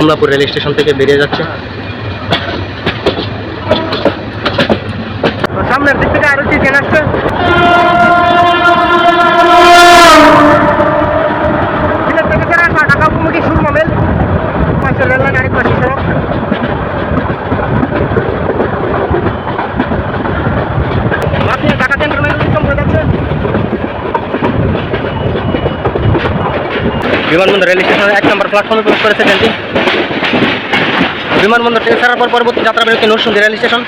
Kamalapur rail station থেকে বেরিয়ে যাচ্ছে। সামনের দিক থেকে আরও ট্রেন আসছে বিমানবন্দর রেল স্টেশনের এক নম্বর প্ল্যাটফর্মে প্রবেশ করেছে ট্রেনটি। বিমানবন্দর থেকে ছাড়ার পর পরবর্তী যাত্রা বিরতি নরসুন্দি রেল স্টেশন।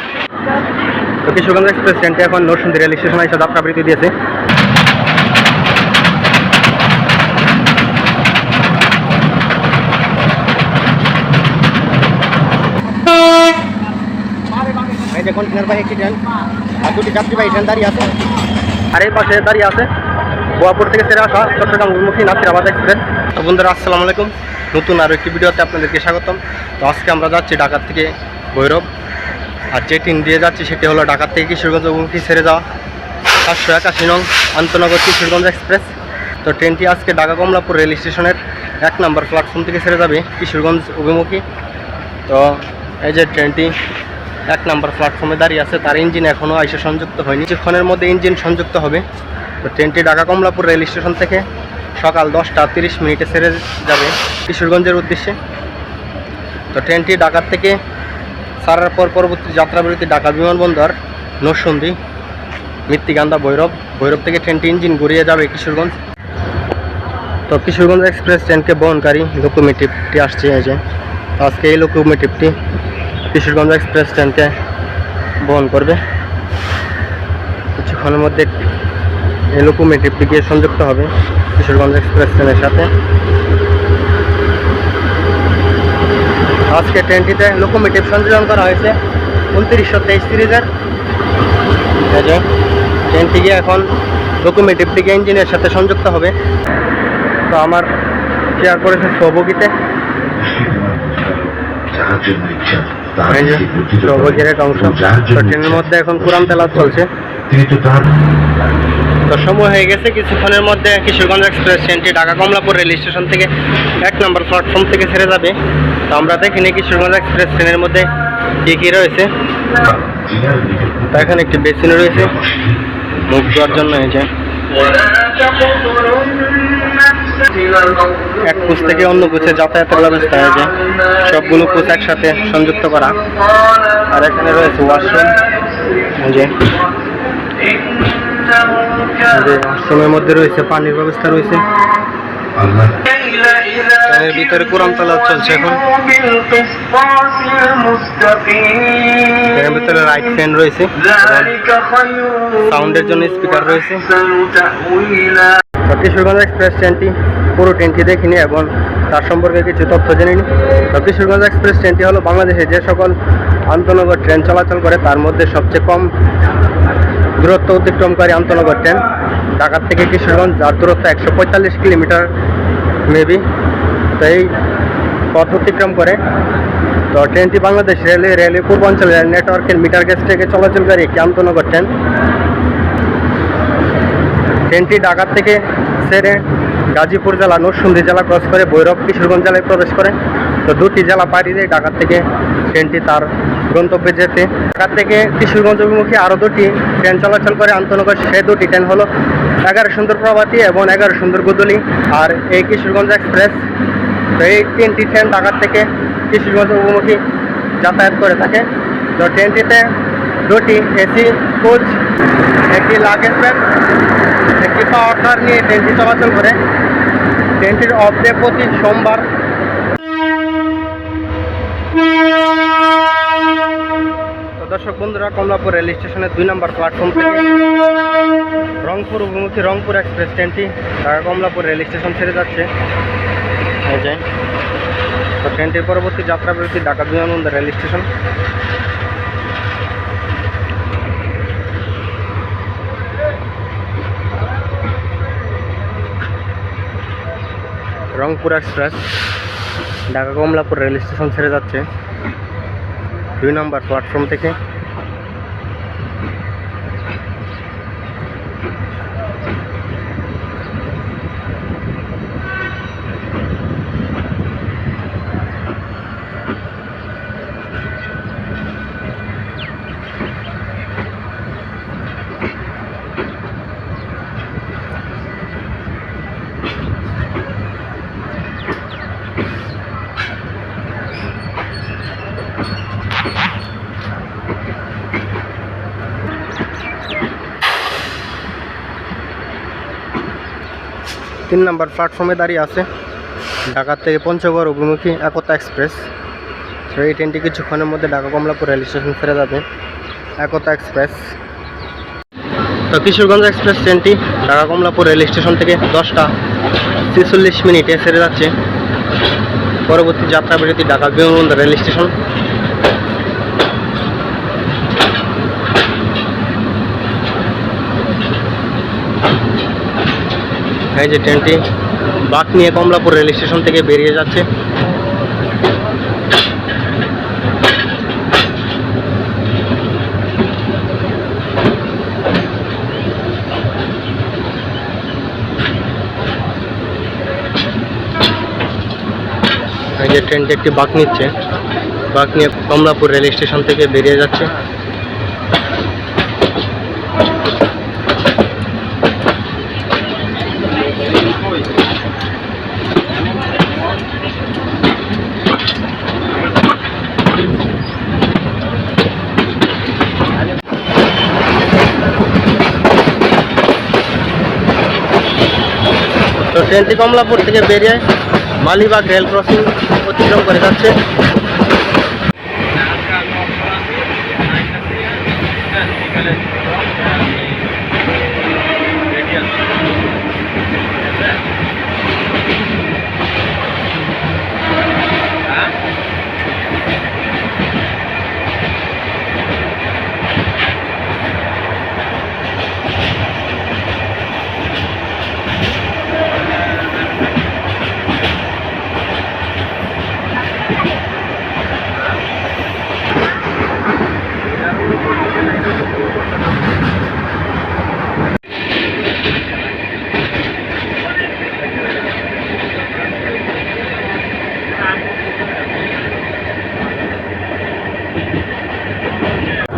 তো কিশোরগঞ্জ এক্সপ্রেস ট্রেনটি এখন নরসুন্দি রেল স্টেশনে এসে যাত্রা বিরতি দিয়েছে। আর দুটি যাত্রীবাহী দাঁড়িয়ে আছে। আর দাঁড়িয়ে আছে গোয়াপুর থেকে বন্ধুরা, আসসালামু আলাইকুম। নতুন আরও একটি ভিডিওতে আপনাদেরকে স্বাগতম। তো আজকে আমরা যাচ্ছি ঢাকার থেকে ভৈরব। আর যে ট্রেন দিয়ে যাচ্ছি সেটি হলো ঢাকার থেকে কিশোরগঞ্জ অভিমুখী ছেড়ে যাওয়া। সাতশো একাশি নং আন্তনগর কিশোরগঞ্জ এক্সপ্রেস তো ট্রেনটি আজকে ঢাকা কমলাপুর রেল স্টেশনের এক নম্বর প্ল্যাটফর্ম থেকে ছেড়ে যাবে কিশোরগঞ্জ অভিমুখী। তো এই যে ট্রেনটি এক নম্বর প্ল্যাটফর্মে দাঁড়িয়ে আছে, তার ইঞ্জিন এখনও আইসে সংযুক্ত হয়নি। কিছুক্ষণের মধ্যে ইঞ্জিন সংযুক্ত হবে। তো ট্রেনটি ঢাকা কমলাপুর রেল স্টেশন থেকে সকাল দশটা তিরিশ মিনিটে ছেড়ে যাবে কিশোরগঞ্জের উদ্দেশ্যে। তো ট্রেনটি ঢাকার থেকে ছাড়ার পর পরবর্তী যাত্রাবিরতি ঢাকা বিমানবন্দর নরসন্দী মৃত্তিকান্দা ভৈরব। ভৈরব থেকে ট্রেনটি ইঞ্জিন ঘুরিয়ে যাবে কিশোরগঞ্জ। তো কিশোরগঞ্জ এক্সপ্রেস ট্রেনকে বহনকারী লোকোমেটিভটি আসছে এই যে। আজকে এই লোকোমেটিভটি কিশোরগঞ্জ এক্সপ্রেস ট্রেনকে বহন করবে। কিছুক্ষণের মধ্যে এই লোকোমেটিভটি গিয়ে সংযুক্ত হবে কিশোরগঞ্জ এক্সপ্রেস ট্রেনের সাথে। আজকে ট্রেনটিতে লোকোমেটিভ সংযোজন করা হয়েছে উনত্রিশশো তেইশ সিরিজের। এই যে ট্রেনটি গিয়ে এখন লোকোমেটিভটিকে ইঞ্জিনের সাথে সংযুক্ত হবে। তো আমার শেয়ার করেছে বুদ্ধিত সৌভাগ্যের একটা অংশ। ট্রেনের মধ্যে এখন কোরআন তেলাত চলছে। তো সময় হয়ে গেছে, কিছুক্ষণের মধ্যে কিশোরগঞ্জ এক্সপ্রেস ট্রেনটি ঢাকা কমলাপুর রেল স্টেশন থেকে এক নম্বর প্ল্যাটফর্ম থেকে ছেড়ে যাবে। তো আমরা দেখিনি কিশোরগঞ্জ এক্সপ্রেস ট্রেনের মধ্যে কী কী রয়েছে। তো এখানে একটি বেসিন রয়েছে, মুখ দেওয়ার জন্য যে। এক কোচ থেকে অন্য কোচে যাতায়াতের ব্যবস্থা হয়েছে সবগুলো কোচ একসাথে সংযুক্ত করা। আর এখানে রয়েছে ওয়াশরুম যে। যে ওয়াশরুমের মধ্যে রয়েছে পানির ব্যবস্থা রয়েছে। ভিতরে কোরআন তালাত চলছে এখন। ভিতরে রাইট ফ্যান রয়েছে। সাউন্ডের জন্য স্পিকার রয়েছে। কিশোরগঞ্জ এক্সপ্রেস ট্রেনটি পুরো ট্রেনটি দেখিনি এবং তার সম্পর্কে কিছু তথ্য জেনে নিই তো কিশোরগঞ্জ এক্সপ্রেস ট্রেনটি হলো বাংলাদেশে যে সকল আন্তনগর ট্রেন চলাচল করে তার মধ্যে সবচেয়ে কম দূরত্ব অতিক্রমকারী আন্তনগর ট্রেন ঢাকার থেকে কিশোরগঞ্জ, যার দূরত্ব একশো পঁয়তাল্লিশ কিলোমিটার মেবি তো এই পথ অতিক্রম করে তো ট্রেনটি বাংলাদেশ রেলওয়ে রেলওয়ে পূর্বাঞ্চল রেল নেটওয়ার্কের মিটার গেজ থেকে চলাচলকারী একটি আন্তনগর ট্রেন ট্রেনটি ঢাকার থেকে সেরে গাজীপুর জেলা, নরসিংদী জেলা ক্রস করে ভৈরব, কিশোরগঞ্জ জেলায় প্রবেশ করে। তো দুটি জেলা পাড়ি দিয়ে ঢাকার থেকে ট্রেনটি তার গন্তব্যে যেতে ঢাকার থেকে কিশোরগঞ্জ অভিমুখী আরও দুটি ট্রেন চলাচল করে আন্তনগর, সে দুটি ট্রেন হলো এগারো সুন্দর প্রভাতী এবং এগারো সুন্দর গুদলি। আর এই কিশোরগঞ্জ এক্সপ্রেস, এই তিনটি ট্রেন ঢাকার থেকে কিশোরগঞ্জ অভিমুখী যাতায়াত করে থাকে। তো ট্রেনটিতে দুটি এসি, কোচ, একটি লাগেজ ব্যাগ, একটি পাওয়ার কার নিয়ে ট্রেনটি চলাচল করে। ট্রেনটির অফ ডে প্রতি সোমবার। দর্শক বন্ধুরা, কমলাপুর রেল স্টেশনের দুই নম্বর প্ল্যাটফর্ম থেকে রংপুর অভিমুখী রংপুর এক্সপ্রেস ট্রেনটি ঢাকা কমলাপুর রেল স্টেশন ছেড়ে যাচ্ছে। তো ট্রেনটির পরবর্তী যাত্রা বিরতি ঢাকা বিমানবন্দর rail station. Rangpur express Dhaka Kamalapur rail station ছেড়ে যাচ্ছে। দুই নম্বর প্ল্যাটফর্ম থেকে। তিন নম্বর প্ল্যাটফর্মে দাঁড়িয়ে আছে। ঢাকা থেকে পঞ্চগড় অভিমুখী একতা এক্সপ্রেস এই ট্রেনটি কিছুক্ষণের মধ্যে ঢাকা কমলাপুর রেল স্টেশন ফিরে যাবে। একতা এক্সপ্রেস তো কিশোরগঞ্জ এক্সপ্রেস ট্রেনটি ঢাকা কমলাপুর রেল স্টেশন থেকে দশটা ছেচল্লিশ মিনিটে ছেড়ে যাচ্ছে। পরবর্তী যাত্রা বিরতি ঢাকা বিমানবন্দর রেল স্টেশন এই যে ট্রেনটি বাক নিয়ে কমলাপুর রেল স্টেশন থেকে বেরিয়ে যাচ্ছে। এই যে ট্রেনটি একটি বাক নিচ্ছে। বাক নিয়ে কমলাপুর রেল স্টেশন থেকে বেরিয়ে যাচ্ছে তো ট্রেনটি কমলাপুর থেকে বেরিয়ে মালিবাগ রেল ক্রসিং অতিক্রম করে যাচ্ছে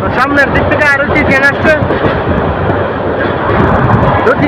তো সামনের দিক থেকে আরও একটি ট্রেন আসছে দুটি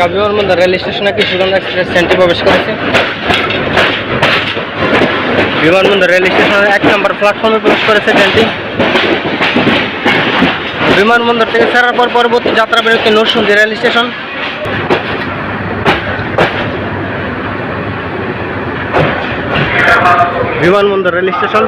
ঢাকা বিমানবন্দর রেল স্টেশনে কিশোরগঞ্জ এক্সপ্রেস ট্রেনটি প্রবেশ করেছে। বিমানবন্দর রেল স্টেশনের এক নম্বর প্ল্যাটফর্মে প্রবেশ করেছে ট্রেনটি। বিমানবন্দর থেকে ছাড়ার পর পরবর্তী যাত্রা বিরতি নরসিংদী রেল স্টেশন। বিমানবন্দর রেল স্টেশন।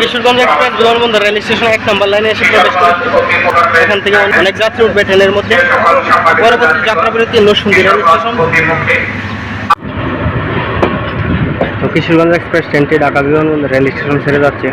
কিশোরগঞ্জ এক্সপ্রেস বিমানবন্দর রেল স্টেশন এক নম্বর লাইনে এসে প্রবেশ করে। এখান থেকে অনেক যাত্রী উঠবে ট্রেনের মধ্যে। পরবর্তী যাত্রা বিরতি Narsingdi rail station Kishoreganj express ট্রেনটি ঢাকা বিমানবন্দর রেল স্টেশন ছেড়ে যাচ্ছে।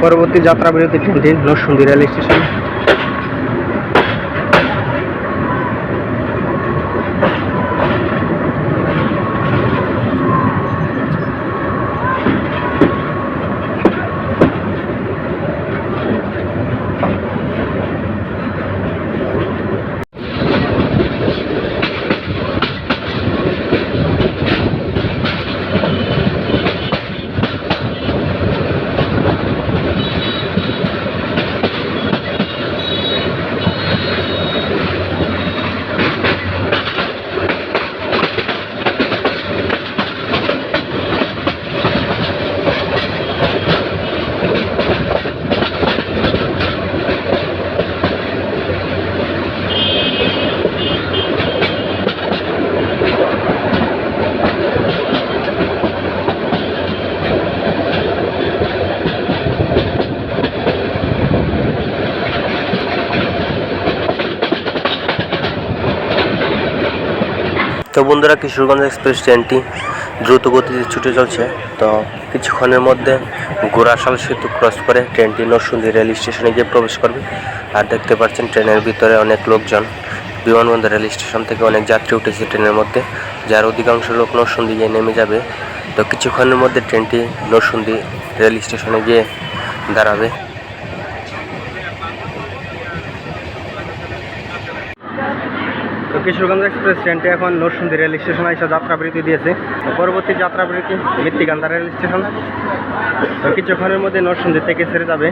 পরবর্তী যাত্রা বিরতি ট্রেনটি নরসুন্দী রেল স্টেশন তো বন্ধুরা, কিশোরগঞ্জ এক্সপ্রেস ট্রেনটি দ্রুত গতিতে ছুটে চলছে। তো কিছুক্ষণের মধ্যে গোরাশাল সেতু ক্রস করে ট্রেনটি নরসিংদী রেল স্টেশনে গিয়ে প্রবেশ করবে। আর দেখতে পাচ্ছেন, ট্রেনের ভিতরে অনেক লোকজন। বিমানবন্দর রেল স্টেশন থেকে অনেক যাত্রী উঠেছে ট্রেনের মধ্যে, যার অধিকাংশ লোক নরসিংদী গিয়ে নেমে যাবে। তো কিছুক্ষণের মধ্যে ট্রেনটি নরসিংদী রেল স্টেশনে গিয়ে দাঁড়াবে। কিশোরগঞ্জ এক্সপ্রেস ট্রেনটি এখন নরসিংদী রেল স্টেশনে এসে যাত্রাবিরতি দিয়েছে। পরবর্তী যাত্রাবিরতি মৃত্তিকান্দা রেল স্টেশন। কিছুক্ষণের মধ্যে নরসিংদী থেকে ছেড়ে যাবে।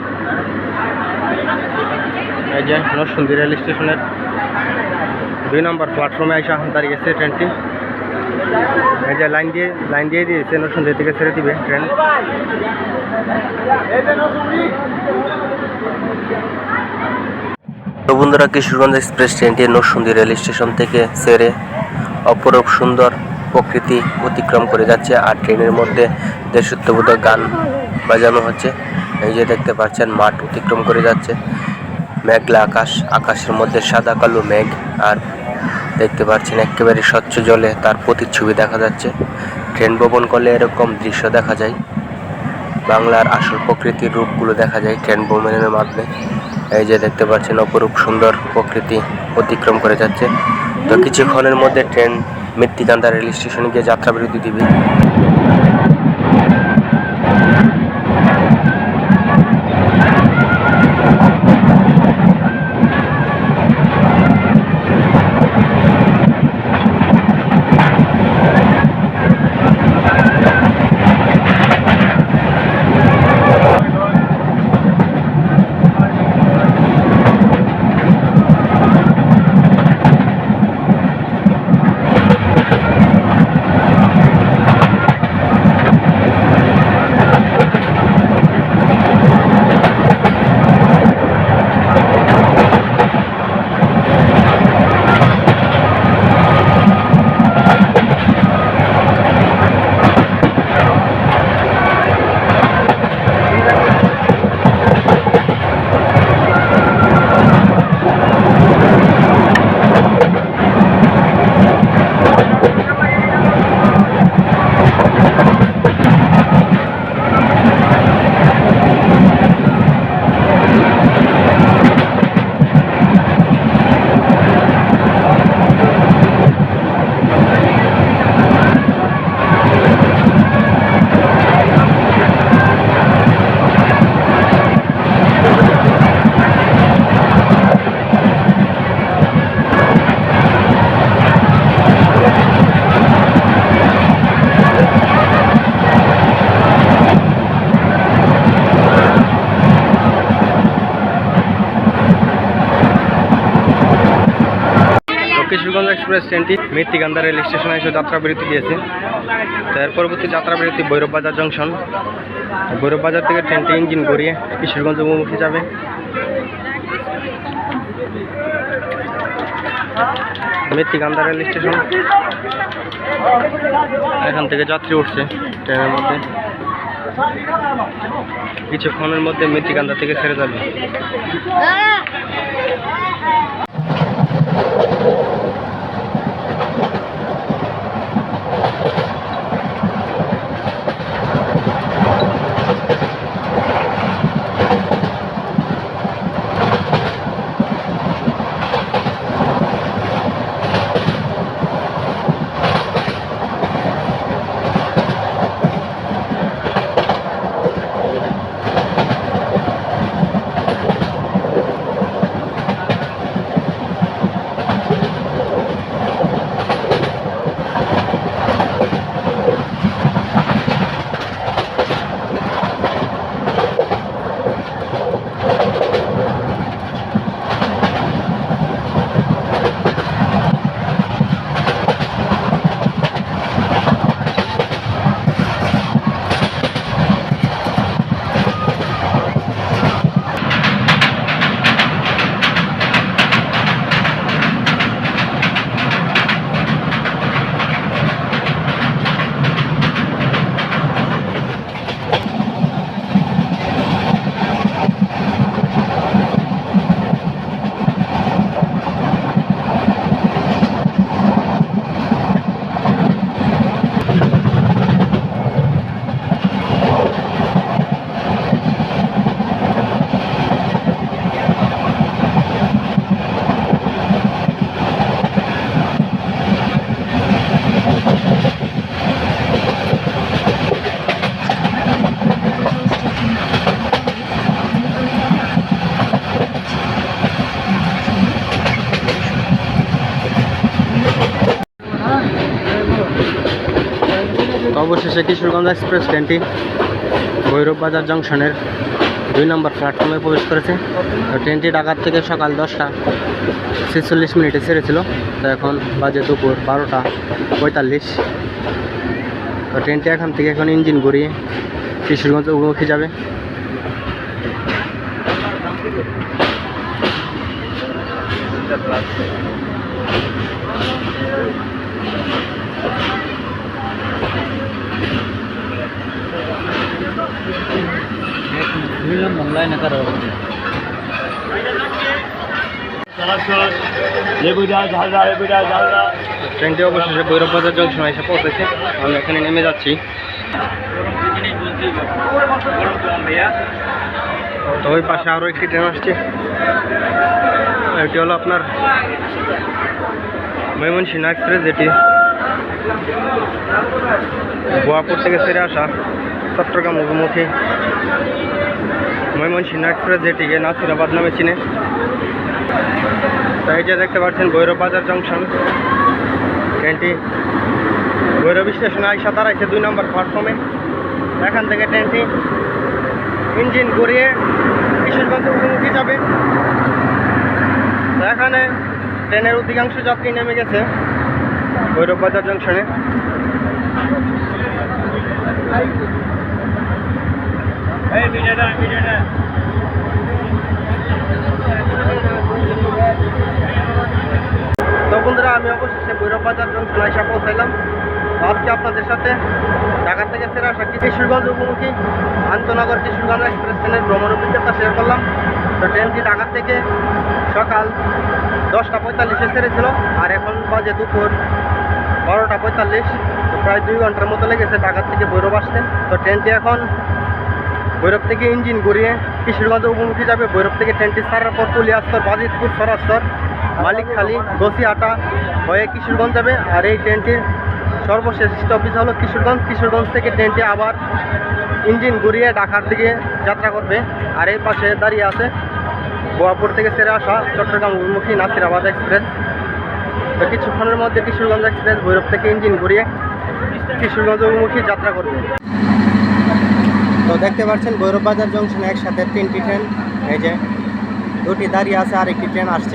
এই যে নরসিংদী রেল স্টেশনের দুই নম্বর প্ল্যাটফর্মে এসে দাঁড়িয়েছে ট্রেনটি। এই যে লাইন দিয়ে লাইন দিয়ে দিয়েছে, নরসিংদী থেকে ছেড়ে দিবে ট্রেন। তো বন্ধুরা কিশোরগঞ্জ এক্সপ্রেস ট্রেনটি নরসিংদী রেল স্টেশন থেকে সেরে অপরূপ সুন্দর প্রকৃতি অতিক্রম করে যাচ্ছে আর ট্রেনের মধ্যে দেশত্ববোধক গান বাজানো হচ্ছে। এই যে দেখতে পাচ্ছেন, মাঠ অতিক্রম করে যাচ্ছে। মেঘলা আকাশ, আকাশের মধ্যে সাদা, কালো মেঘ আর দেখতে পাচ্ছেন একেবারে স্বচ্ছ জলে তার প্রতিচ্ছবি দেখা যাচ্ছে। ট্রেন ভ্রমণ করলে এরকম দৃশ্য দেখা যায়। বাংলার আসল প্রকৃতির রূপগুলো দেখা যায় ট্রেন ভ্রমণের মাধ্যমে। এই যে দেখতে পাচ্ছেন, অপরূপ সুন্দর প্রকৃতি অতিক্রম করে যাচ্ছে। তো কিছুক্ষণের মধ্যে ট্রেন মৃত্তিকান্দা রেল স্টেশনে গিয়ে যাত্রা বিরতি দিবে। এক্সপ্রেস ট্রেনটি মৃত্তিকান্দা রেল স্টেশনে এসে যাত্রা বিরতি দিয়েছে। তো এর পরবর্তী যাত্রা বিরতি ভৈরব বাজার জংশন। ভৈরব বাজার থেকে ট্রেনটি ইঞ্জিন ঘুরিয়ে কিশোরগঞ্জ অভিমুখী যাবে। Methikanda rail station. এখান থেকে যাত্রী উঠছে ট্রেনের মধ্যে। কিছুক্ষণের মধ্যে মৃত্তিকান্দা থেকে ছেড়ে যাবে। অবশেষে কিশোরগঞ্জ এক্সপ্রেস ট্রেনটি ভৈরব বাজার জংশনের দুই নম্বর প্ল্যাটফর্মে প্রবেশ করেছে। ট্রেনটি ঢাকার থেকে সকাল দশটা ছেচল্লিশ মিনিটে ছেড়েছিল। তো এখন বাজে দুপুর বারোটা পঁয়তাল্লিশ। তো ট্রেনটি এখান থেকে এখন ইঞ্জিন ঘুরিয়ে কিশোরগঞ্জ অভিমুখী যাবে। ট্রেনটি অবশেষে ভৈরব বাজার জংশনে এসে পৌঁছেছে। আমি এখানে নেমে যাচ্ছি। তো ওই পাশে আরও একটি ট্রেন আসছে। এটি হলো আপনার ময়মনসিংহ এক্সপ্রেস যেটি গোয়াপুর থেকে ছেড়ে আসা চট্টগ্রাম অভিমুখী। ময়মনসিংহ এক্সপ্রেস যেটিকে নাসিরাবাদ নামে চিনে। তো এই যে দেখতে পাচ্ছেন ভৈরব বাজার জংশন। ট্রেনটি ভৈরব স্টেশনে আইসা দাঁড়াইছে দুই নম্বর প্ল্যাটফর্মে। এখান থেকে ট্রেনটি ইঞ্জিন ঘুরিয়ে কিশোরগঞ্জ অভিমুখী যাবে। এখানে ট্রেনের অধিকাংশ যাত্রী নেমে গেছে ভৈরব বাজার জংশনে। তো বন্ধুরা, আমি অবশেষে ভৈরব বাজার জংশন এসে পৌঁছাইলাম। আজকে আপনাদের সাথে ঢাকা থেকে ফেরা আসা কিশোরগঞ্জ উপমুখী আন্তনগর কিশোরগঞ্জ এক্সপ্রেস ট্রেনের ভ্রমণ অভিজ্ঞতা শেয়ার করলাম। তো ট্রেনটি ঢাকা থেকে সকাল দশটা পঁয়তাল্লিশে ছেড়েছিল, আর এখন বাজে দুপুর বারোটা পঁয়তাল্লিশ। প্রায় দুই ঘণ্টার মতো লেগেছে ঢাকা থেকে ভৈরব আসতে। তো ট্রেনটি এখন ভৈরব থেকে ইঞ্জিন ঘুরিয়ে কিশোরগঞ্জ উপমুখী যাবে। ভৈরব থেকে ট্রেনটি সারার পর কুলিয়াস্তর বাজিতপুর সরাস্তর মালিকখালী গসিয়াটা হয়ে কিশোরগঞ্জ যাবে। আর এই ট্রেনটির সর্বশেষ স্টপেজ হলো কিশোরগঞ্জ। কিশোরগঞ্জ থেকে ট্রেনটি আবার ইঞ্জিন ঘুরিয়ে ঢাকার দিকে যাত্রা করবে। আর এই পাশে দাঁড়িয়ে আছে গোয়াপুর থেকে সেরে আসা চট্টগ্রাম অভিমুখী নাসিরাবাদ এক্সপ্রেস। তো কিছুক্ষণের মধ্যে কিশোরগঞ্জ এক্সপ্রেস ভৈরব থেকে ইঞ্জিন ঘুরিয়ে কিশোরগঞ্জ অভিমুখী যাত্রা করবে। तो देखते भैरव बजार जंगशन एक साथ तीन ट्रेन भेजे दो दाड़ी आई ट्रेन आस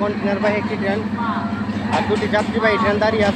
कंटेनर बाहर एक ट्रेन और दो जत्रीबाही ट्रेन दाड़ी आ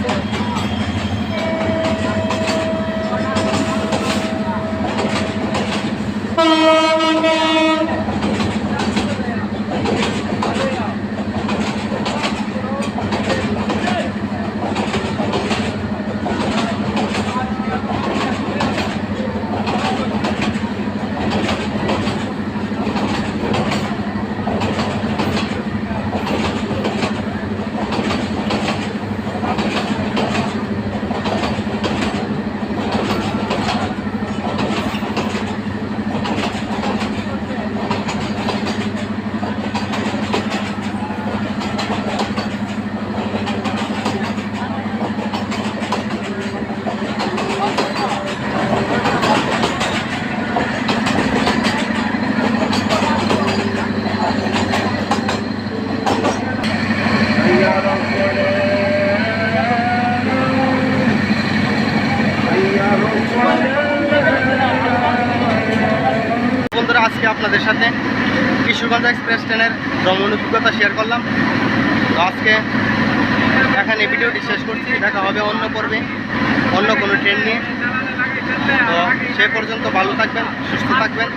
ট্রেন নিয়ে। তো সে পর্যন্ত ভালো থাকবেন সুস্থ থাকবেন।